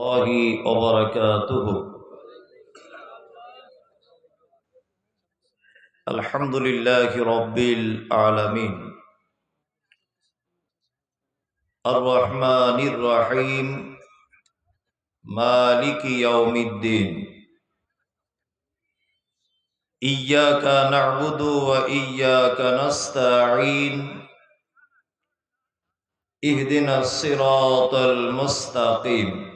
الله وبركاته. الحمد لله رب العالمين. الرحمن الرحيم. مالك يوم الدين. إياك نعبد وإياك نستعين. اهدنا الصراط المستقيم.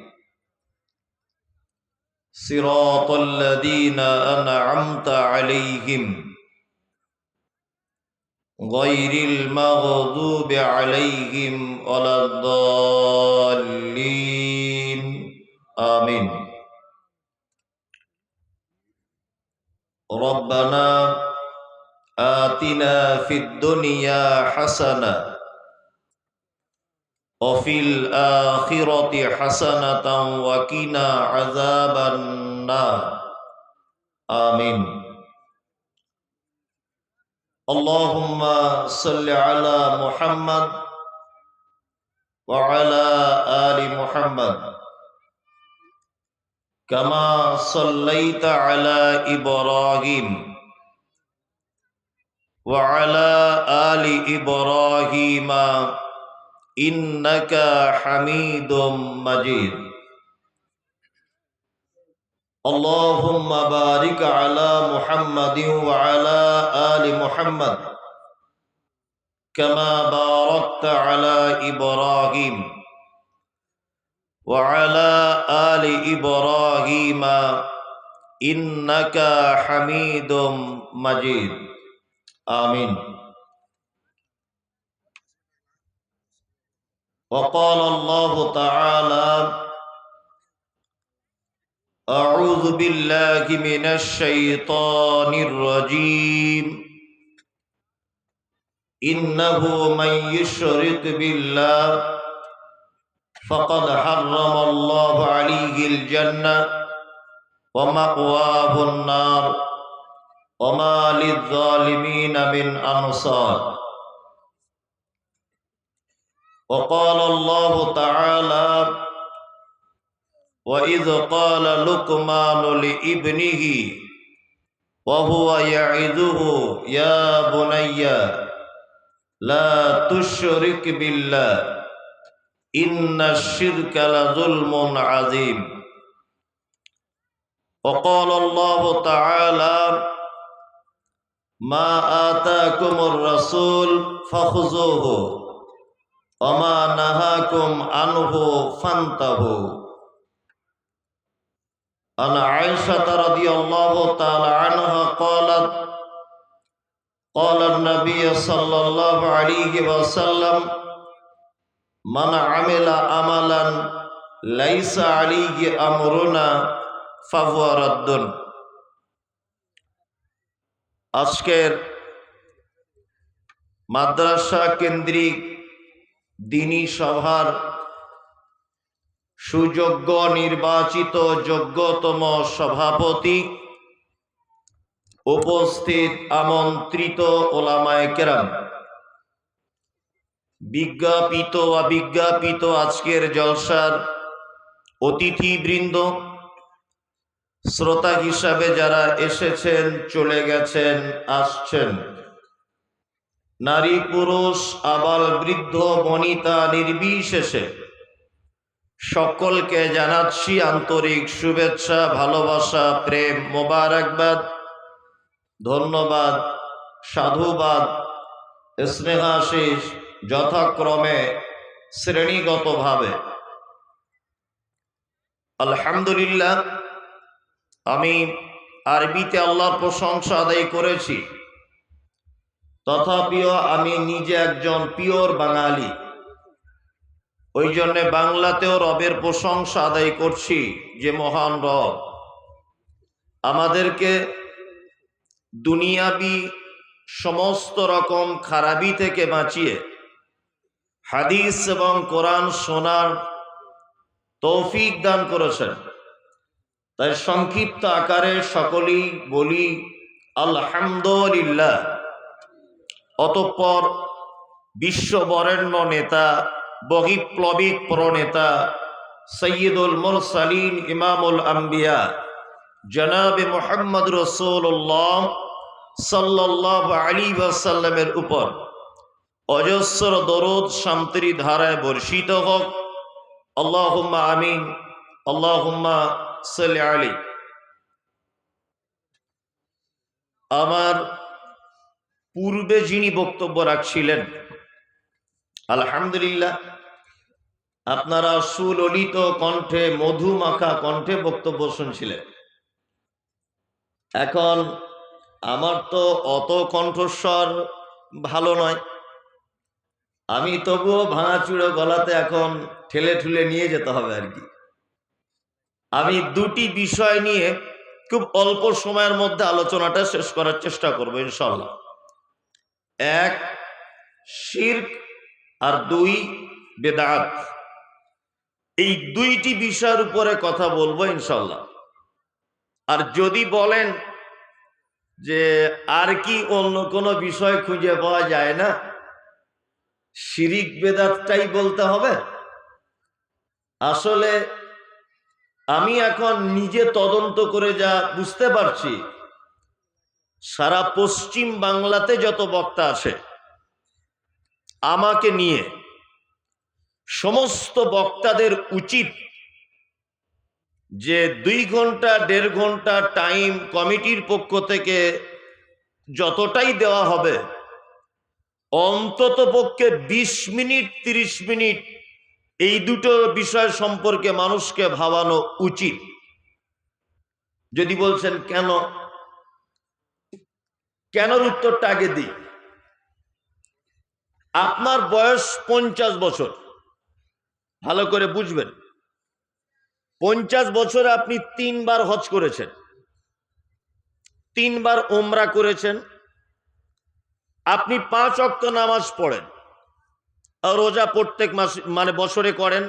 صراط الذين أنعمت عليهم غير المغضوب عليهم ولا الضالين. آمين. ربنا آتنا في الدنيا حسنة وفي الآخرة حسنة وقنا عذاب النار. آمين. اللهم صل على محمد وعلى آل محمد. كما صليت على إبراهيم وعلى آل إبراهيم. إنك حميد مجيد اللهم بارك على محمد وعلى آل محمد كما باركت على إبراهيم وعلى آل إبراهيم إنك حميد مجيد آمين وقال الله تعالى أعوذ بالله من الشيطان الرجيم إنه من يشرك بالله فقد حرم الله عليه الجنة ومأواه النار وما للظالمين من أنصار وقال الله تعالى وإذ قال لقمان لابنه وهو يعظه يا بني لا تشرك بالله إن الشرك لظلم عظيم وقال الله تعالى ما آتاكم الرسول فخذوه وما نهاكم عنه فانتهوا عن عائشة رضي الله تعالى عنها قالت قال النبي صلى الله عليه وسلم من عمل عملا ليس عليه أمرنا فهو رد আজকের মাদ্রাসা কেন্দ্রিক দিনী সভার সুযোগ্য নির্বাচিত যোগ্যতম সভাপতি উপস্থিত আমন্ত্রিত ওলামায় কেরাম। বিজ্ঞাপিত, অবিজ্ঞাপিত আজকের জলসার অতিথিবৃন্দ, শ্রোতা হিসাবে যারা এসেছেন, চলে গেছেন, আসছেন। নারী পুরুষ, আবাল বৃদ্ধ, বনিতা, নির্বিশেষে সকলকে জানাচ্ছি আন্তরিক শুভেচ্ছা, ভালোবাসা, প্রেম, মোবারকবাদ, ধন্যবাদ, সাধুবাদ স্নেহাশিস যথাক্রমে শ্রেণীগতভাবে। আলহামদুলিল্লাহ, আমি আরবিতে আল্লাহর প্রশংসা আদায় করেছি। তথাপিও আমি নিজে একজন পিওর বাঙালি। ওই জন্যে বাংলাতেও রবের প্রশংসা আদায় করছি যে মহান রব। আমাদেরকে দুনিয়াবি সমস্ত রকম খারাপি থেকে বাঁচিয়ে হাদিস এবং কোরআন শোনার তৌফিক দান করেছেন। তাই সংক্ষিপ্ত আকারে সকলেই বলি, আলহামদুলিল্লাহ। অতঃপর বিশ্ব বরেণ্য নেতা বহিপ্লবিক প্রণেতা, সৈয়দুল মুরসালিন, ইমামুল আম্বিয়া, জনাবে মোহাম্মদ রসুল্লাহ সাল্লাহ আলী ওয়াসাল্লামের উপর অজস্র দরদ শান্তির ধারায় বর্ষিত হোক। আল্লাহুম্মা আমিন, আল্লাহুম্মা সাল্লি আলী আমার পূর্বে যিনি বক্তব্য রাখছিলেন, আলহামদুলিল্লাহ, আপনারা সুললিত কণ্ঠে মধু মাখা কণ্ঠে বক্তব্য শুনছিলেন। এখন আমার তো অত কণ্ঠস্বর ভালো নয়। আমি তবুও ভাঙাচুড়ো গলাতে এখন ঠেলে ঠুলে নিয়ে যেতে হবে আর কি। আমি দুটি বিষয় নিয়ে খুব অল্প সময়ের মধ্যে আলোচনাটা শেষ করার চেষ্টা করব ইনশাল্লাহ এক, শির্ক আর দুই, বেদাত। এই দুইটি বিষয়ের উপরে কথা বলব ইনশাল্লাহ আর যদি বলেন যে আর কি অন্য কোনো বিষয় খুঁজে পাওয়া যায় না, শিরিক, বেদাতটাই বলতে হবে। আসলে আমি এখন নিজে তদন্ত করে যা বুঝতে পারছি সারা পশ্চিম বাংলাতে যত বক্তা আছে, আমাকে নিয়ে সমস্ত বক্তাদের উচিত যে দুই ঘণ্টা, দেড় ঘণ্টা টাইম কমিটির পক্ষ থেকে যতটাই দেওয়া হবে, অন্তত পক্ষে বিশ মিনিট, তিরিশ মিনিট এই দুটো বিষয় সম্পর্কে মানুষকে ভাবানো উচিত। যদি বলছেন, কেন? কেনর উত্তরটা আগে দিই? আপনার বয়স পঞ্চাশ বছর। ভালো করে বুঝবেন। পঞ্চাশ বছরে আপনি তিনবার হজ করেছেন। তিনবার ওমরা করেছেন। আপনি পাঁচ অক্ত নামাজ পড়েন। রোজা প্রত্যেক মাস মানে বছরে করেন।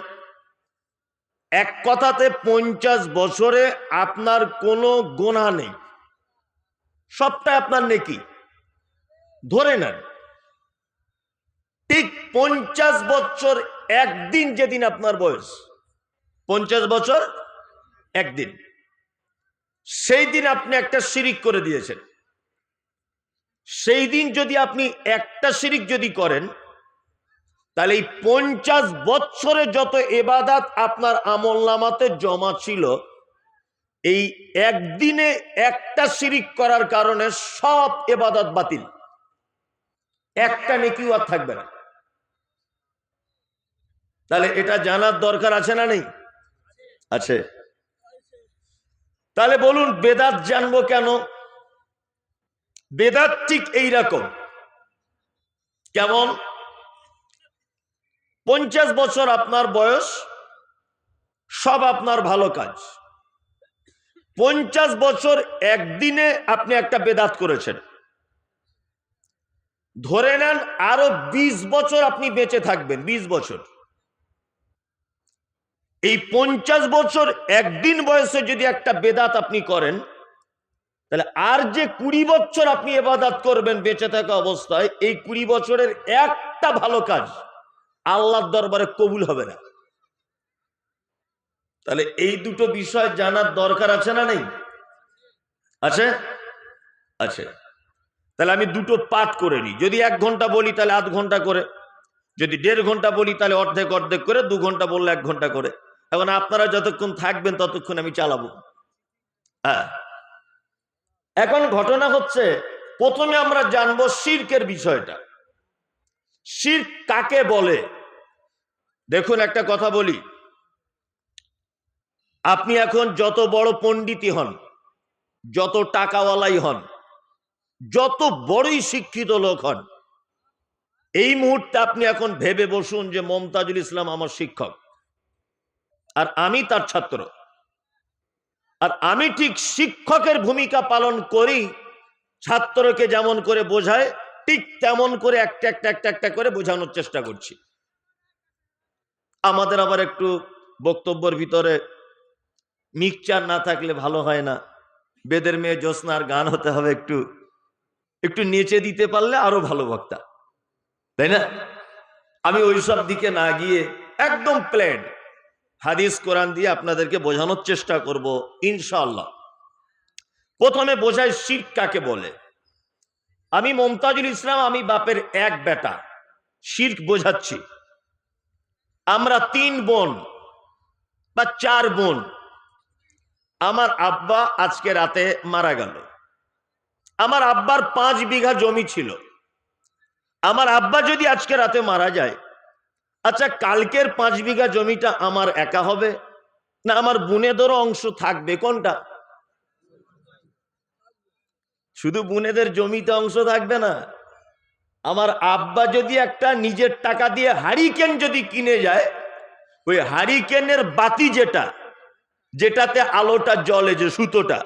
এক কথাতে পঞ্চাশ বছরে আপনার কোনো গোনা নেই। সবটা আপনার নেকি। ধরে নেন, ঠিক পঞ্চাশ বছর একদিন যেদিন আপনার বয়স, পঞ্চাশ বছর একদিন, সেই দিন আপনি একটা শিরিক করে দিয়েছেন। সেই দিন যদি আপনি একটা শিরিক যদি করেন, তাহলে এই পঞ্চাশ বৎসরে যত এবাদাত আপনার আমল নামাতে জমা ছিল এই একদিনে একটা শিরিক করার কারণে সব এবাদত বাতিল। একটা নেকিও আর থাকবে না। তাহলে এটা জানার দরকার আছে না নেই? আছে। তাহলে বলুন, বেদাত জানব কেন? বেদাত ঠিক এইরকম। কেমন? পঞ্চাশ বছর আপনার বয়স, সব আপনার ভালো কাজ। পঞ্চাশ বছর একদিনে আপনি একটা বেদাত করেছেন। ধরে নেন আরও ২০ বছর আপনি বেঁচে থাকবেন ২০ বছর। এই পঞ্চাশ বছর একদিন বয়সে যদি একটা বেদাত আপনি করেন, তাহলে আর যে কুড়ি বছর আপনি এবাদাত করবেন বেঁচে থাকা অবস্থায়, এই কুড়ি বছরের একটা ভালো কাজ আল্লাহর দরবারে কবুল হবে না। তাহলে এই দুটো বিষয় জানার দরকার আছে না নেই? আছে? আছে। তাহলে আমি দুটো পাঠ করে নিই। যদি এক ঘণ্টা বলি তাহলে আধ ঘণ্টা করে। যদি দেড় ঘণ্টা বলি তাহলে অর্ধেক অর্ধেক করে, দু ঘণ্টা বললে এক ঘণ্টা করে। এখন আপনারা যতক্ষণ থাকবেন ততক্ষণ আমি চালাবো। হ্যাঁ। এখন ঘটনা হচ্ছে, প্রথমে আমরা জানব শির্কের বিষয়টা। শির্ক কাকে বলে? দেখুন, একটা কথা বলি। আপনি এখন যত বড় পণ্ডিতই হন, যত টাকাওয়ালাই হন, যত বড়ই শিক্ষিত লোক হন, এই মুহূর্তে আপনি এখন ভেবে বসুন যে মমতাজুল ইসলাম আমার শিক্ষক। আর আমি তার ছাত্র। আর আমি ঠিক শিক্ষকের ভূমিকা পালন করি, ছাত্রকে যেমন করে বোঝায়, ঠিক তেমন করে একটা একটা একটা একটা করে বোঝানোর চেষ্টা করছি। আমাদের আবার একটু বক্তব্যের ভিতরে মিক্সচার না থাকলে ভালো হয় না। বেদের মেয়ে জ্যোৎস্নার গান হতে হবে একটু। একটু নেচে দিতে পারলে আরও ভালো বক্তা। তাই না? আমি ওইসব দিকে না গিয়ে একদম প্ল্যান হাদিস, কোরআন দিয়ে আপনাদেরকে বোঝানোর চেষ্টা করব, ইনশাআল্লাহ। প্রথমে বোঝায় শির কাকে বলে। আমি মমতাজুল ইসলাম, আমি বাপের এক বেটা। শির্ক বোঝাচ্ছি। আমরা তিন বোন বা চার বোন। আমার আব্বা আজকে রাতে মারা গেল। আমার আব্বার পাঁচ বিঘা জমি ছিল। আমার আব্বা যদি আজকে রাতে মারা যায় আচ্ছা কালকের পাঁচ বিঘা জমিটা আমার একা হবে? না, আমার বুনেদেরও অংশ থাকবে, কোনটা? শুধু বুনেদের জমিতে অংশ থাকবে না, আমার আব্বা যদি একটা নিজের টাকা দিয়ে হারিকেন যদি কিনে যায়, ওই হারিকেনের বাতি যেটা যেটাতে আলোটা জলে যে সুতোটা